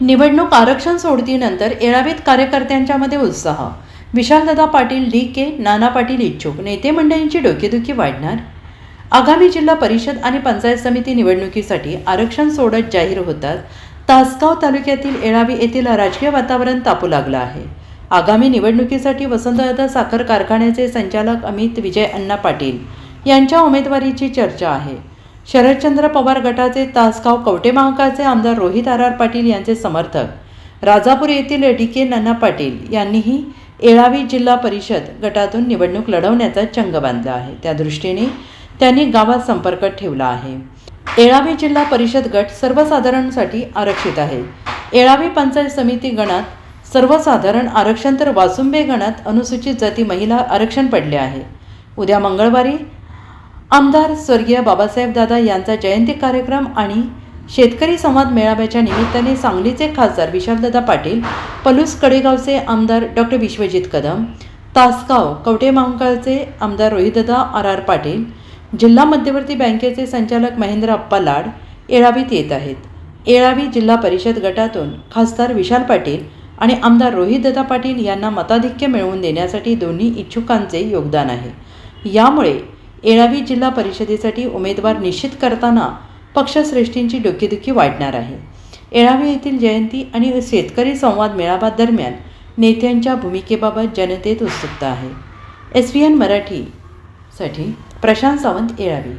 निवडणूक आरक्षण सोडतीनंतर येळावीत कार्यकर्त्यांच्यामध्ये उत्साह. विशालदादा पाटील डी के नाना पाटील इच्छुक. नेते मंडळींची डोकेदुखी वाढणार? आगामी जिल्हा परिषद आणि पंचायत समिती निवडणुकीसाठी आरक्षण सोडत जाहीर होतात. तासगाव तालुक्यातील येळावी येथील राजकीय वातावरण तापू लागलं आहे. आगामी निवडणुकीसाठी वसंतदादा साखर कारखान्याचे संचालक अमित विजय अण्णा पाटील यांच्या उमेदवारीची चर्चा आहे. शरदचंद्र पवार गटाचे तासगाव कवटे महांकाळचे आमदार रोहित आर आर पाटील यांचे समर्थक राजापूर येथील डी के नन्ना पाटील यांनीही येळावी जिल्हा परिषद गटातून निवडणूक लढवण्याचा चंग बांधला आहे. त्या दृष्टीने त्यांनी गावात संपर्क ठेवला आहे. येळावी जिल्हा परिषद गट सर्वसाधारणसाठी आरक्षित आहे. येळावी पंचायत समिती गणात सर्वसाधारण आरक्षण तर वासुंबे गणात अनुसूचित जाती महिला आरक्षण पडले आहे. उद्या मंगळवारी आमदार स्वर्गीय बाबासाहेब दादा यांचा जयंती कार्यक्रम आणि शेतकरी संवाद मेळाव्याच्या निमित्ताने सांगलीचे खासदार विशालदादा पाटील पलूस कडेगावचे आमदार डॉक्टर विश्वजित कदम तासगाव कवटे महांकाळचे आमदार रोहितदादा आर आर पाटील जिल्हा मध्यवर्ती बँकेचे संचालक महेंद्र अप्पा लाड येळावीत येत आहेत. येळावी जिल्हा परिषद गटातून खासदार विशाल पाटील आणि आमदार रोहितदादा पाटील यांना मताधिक्य मिळवून देण्यासाठी दोन्ही इच्छुकांचे योगदान आहे. यामुळे येळावी जिल्हा परिषदेसाठी उमेदवार निश्चित करताना पक्षश्रेष्ठींची डोकेदुखी वाढणार आहे. येणावी येथील जयंती आणि शेतकरी संवाद मेळाव्यादरम्यान नेत्यांच्या भूमिकेबाबत जनतेत उत्सुकता आहे. एस व्ही एन मराठीसाठी प्रशांत सावंत येळावी.